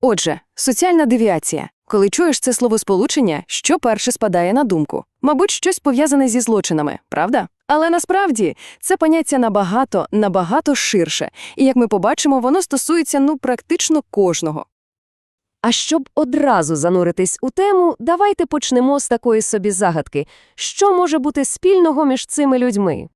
Отже, соціальна девіація. Коли чуєш це словосполучення, що перше спадає на думку? Мабуть, щось пов'язане зі злочинами, правда? Але насправді це поняття набагато, набагато ширше, і як ми побачимо, воно стосується ну практично кожного. А щоб одразу зануритись у тему, давайте почнемо з такої собі загадки. Що може бути спільного між цими людьми?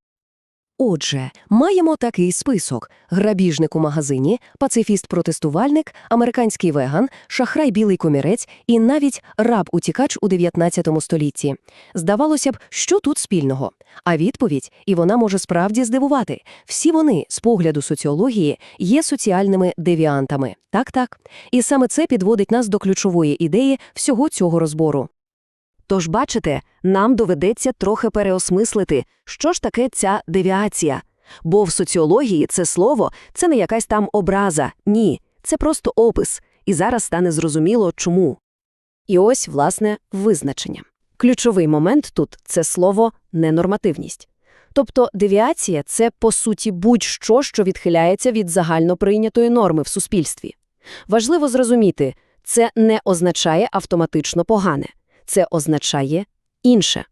Отже, маємо такий список: грабіжник у магазині, пацифіст-протестувальник, американський веган, шахрай білий комірець і навіть раб-утікач у 19 столітті. Здавалося б, що тут спільного? А відповідь, і вона може справді здивувати. Всі вони, з погляду соціології, є соціальними девіантами. Так-так. І саме це підводить нас до ключової ідеї всього цього розбору. Тож, бачите, нам доведеться трохи переосмислити, що ж таке ця девіація. Бо в соціології це слово – це не якась там образа, ні, це просто опис, і зараз стане зрозуміло, чому. І ось, власне, визначення. Ключовий момент тут – це слово «ненормативність». Тобто девіація – це, по суті, будь-що, що відхиляється від загальноприйнятої норми в суспільстві. Важливо зрозуміти, це не означає автоматично погане. Це означає інше.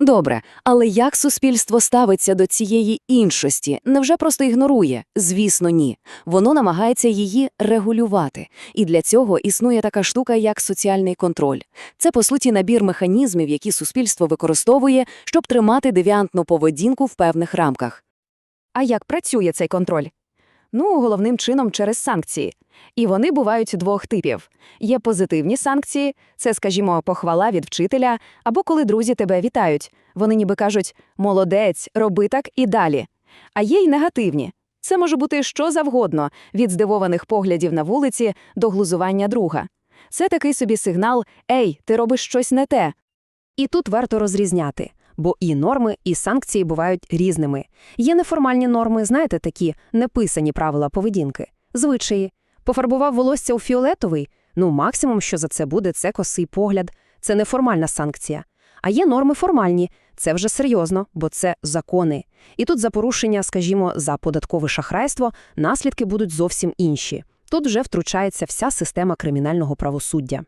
Добре, але як суспільство ставиться до цієї іншості? Невже просто ігнорує? Звісно, ні. Воно намагається її регулювати. І для цього існує така штука, як соціальний контроль. Це, по суті, набір механізмів, які суспільство використовує, щоб тримати девіантну поведінку в певних рамках. А як працює цей контроль? Ну, головним чином через санкції. І вони бувають двох типів. Є позитивні санкції, це, скажімо, похвала від вчителя, або коли друзі тебе вітають. Вони ніби кажуть «молодець, роби так і далі». А є й негативні. Це може бути що завгодно, від здивованих поглядів на вулиці до глузування друга. Це такий собі сигнал «Ей, ти робиш щось не те». І тут варто розрізняти, бо і норми, і санкції бувають різними. Є неформальні норми, знаєте, такі неписані правила поведінки, звичаї. Пофарбував волосся у фіолетовий, ну максимум, що за це буде, це косий погляд, це неформальна санкція. А є норми формальні, це вже серйозно, бо це закони. І тут за порушення, скажімо, за податкове шахрайство, наслідки будуть зовсім інші. Тут вже втручається вся система кримінального правосуддя.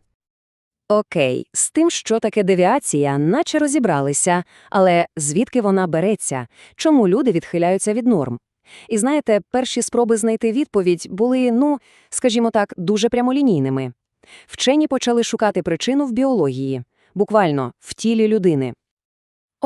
Окей, з тим, що таке девіація, наче розібралися, але звідки вона береться? Чому люди відхиляються від норм? І знаєте, перші спроби знайти відповідь були, ну, скажімо так, дуже прямолінійними. Вчені почали шукати причину в біології, буквально в тілі людини.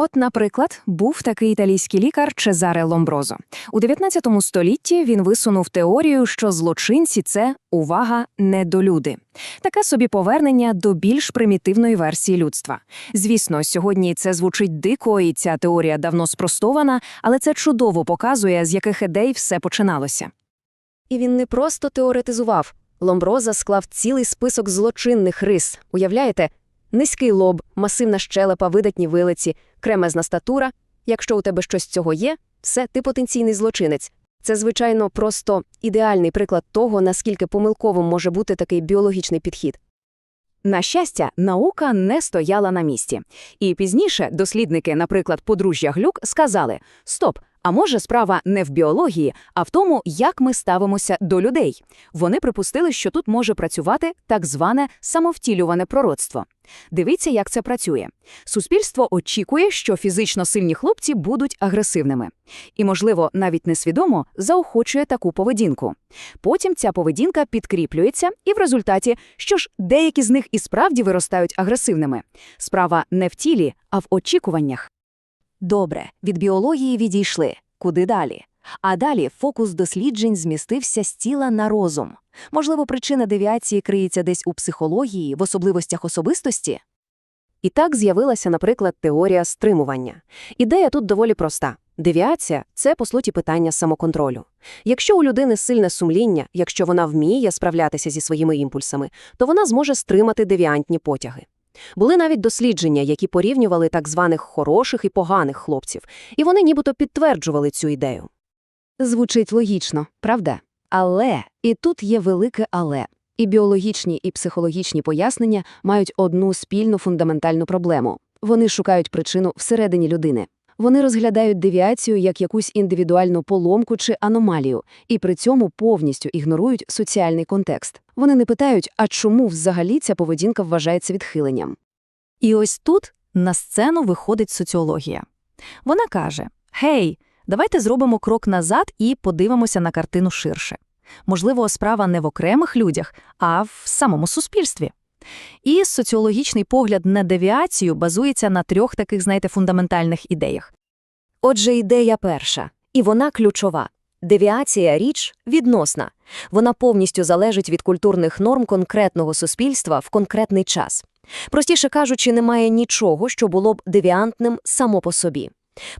От, наприклад, був такий італійський лікар Чезаре Ломброзо. У 19 столітті він висунув теорію, що злочинці це увага недолюди. Таке собі повернення до більш примітивної версії людства. Звісно, сьогодні це звучить дико, і ця теорія давно спростована, але це чудово показує, з яких ідей все починалося. І він не просто теоретизував. Ломброза склав цілий список злочинних рис. Уявляєте? Низький лоб, масивна щелепа, видатні вилиці, кремезна статура. Якщо у тебе щось цього є, все, ти потенційний злочинець. Це, звичайно, просто ідеальний приклад того, наскільки помилковим може бути такий біологічний підхід. На щастя, наука не стояла на місці. І пізніше дослідники, наприклад, подружжя Глюк, сказали: Стоп, а може справа не в біології, а в тому, як ми ставимося до людей. Вони припустили, що тут може працювати так зване самовтілюване пророцтво. Дивіться, як це працює. Суспільство очікує, що фізично сильні хлопці будуть агресивними. І, можливо, навіть несвідомо заохочує таку поведінку. Потім ця поведінка підкріплюється, і в результаті, що ж, деякі з них і справді виростають агресивними. Справа не в тілі, а в очікуваннях. Добре, від біології відійшли. Куди далі? А далі фокус досліджень змістився з тіла на розум. Можливо, причина девіації криється десь у психології, в особливостях особистості? І так з'явилася, наприклад, теорія стримування. Ідея тут доволі проста. Девіація це, по суті, питання самоконтролю. Якщо у людини сильне сумління, якщо вона вміє справлятися зі своїми імпульсами, то вона зможе стримати девіантні потяги. Були навіть дослідження, які порівнювали так званих хороших і поганих хлопців, і вони нібито підтверджували цю ідею. Звучить логічно, правда? Але і тут є велике але. І біологічні, і психологічні пояснення мають одну спільну фундаментальну проблему. Вони шукають причину всередині людини. Вони розглядають девіацію як якусь індивідуальну поломку чи аномалію, і при цьому повністю ігнорують соціальний контекст. Вони не питають, а чому взагалі ця поведінка вважається відхиленням. І ось тут на сцену виходить соціологія. Вона каже: Гей, давайте зробимо крок назад і подивимося на картину ширше. Можливо, справа не в окремих людях, а в самому суспільстві. І соціологічний погляд на девіацію базується на трьох таких, знаєте, фундаментальних ідеях. Отже, ідея перша, і вона ключова. Девіація – річ відносна. Вона повністю залежить від культурних норм конкретного суспільства в конкретний час. Простіше кажучи, немає нічого, що було б девіантним само по собі.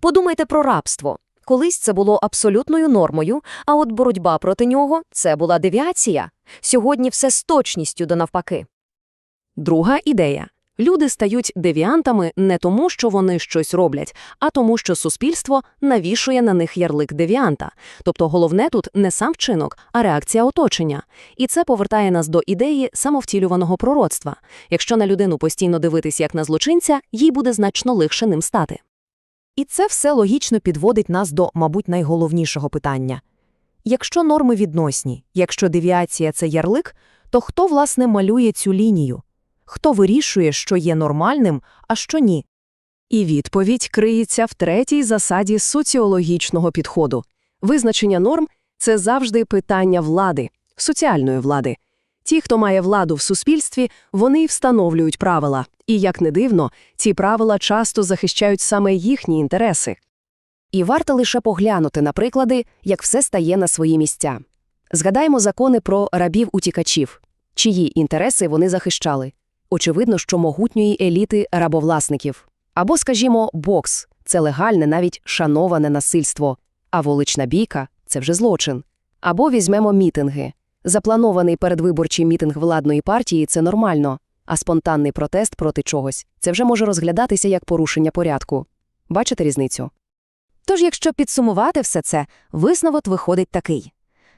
Подумайте про рабство. Колись це було абсолютною нормою, а от боротьба проти нього – це була девіація. Сьогодні все з точністю до навпаки. Друга ідея. Люди стають девіантами не тому, що вони щось роблять, а тому, що суспільство навішує на них ярлик девіанта. Тобто головне тут не сам вчинок, а реакція оточення. І це повертає нас до ідеї самовтілюваного пророцтва. Якщо на людину постійно дивитись як на злочинця, їй буде значно легше ним стати. І це все логічно підводить нас до, мабуть, найголовнішого питання. Якщо норми відносні, якщо девіація – це ярлик, то хто, власне, малює цю лінію? Хто вирішує, що є нормальним, а що ні? І відповідь криється в третій засаді соціологічного підходу. Визначення норм – це завжди питання влади, соціальної влади. Ті, хто має владу в суспільстві, вони встановлюють правила. І, як не дивно, ці правила часто захищають саме їхні інтереси. І варто лише поглянути на приклади, як все стає на свої місця. Згадаймо закони про рабів-утікачів, чиї інтереси вони захищали. Очевидно, що могутньої еліти рабовласників. Або, скажімо, бокс – це легальне, навіть шановане насильство, а вулична бійка – це вже злочин. Або візьмемо мітинги. Запланований передвиборчий мітинг владної партії – це нормально, а спонтанний протест проти чогось – це вже може розглядатися як порушення порядку. Бачите різницю? Тож, якщо підсумувати все це, висновок виходить такий.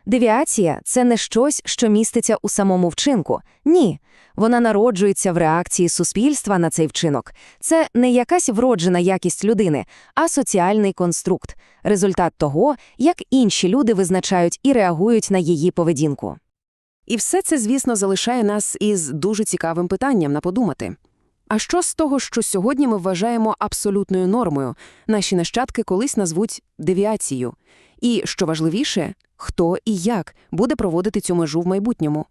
Девіація – це не щось, що міститься у самому вчинку. Ні, вона народжується в реакції суспільства на цей вчинок. Це не якась вроджена якість людини, а соціальний конструкт, результат того, як інші люди визначають і реагують на її поведінку. І все це, звісно, залишає нас із дуже цікавим питанням на подумати. А що з того, що сьогодні ми вважаємо абсолютною нормою, наші нащадки колись назвуть девіацією? І, що важливіше, хто і як буде проводити цю межу в майбутньому?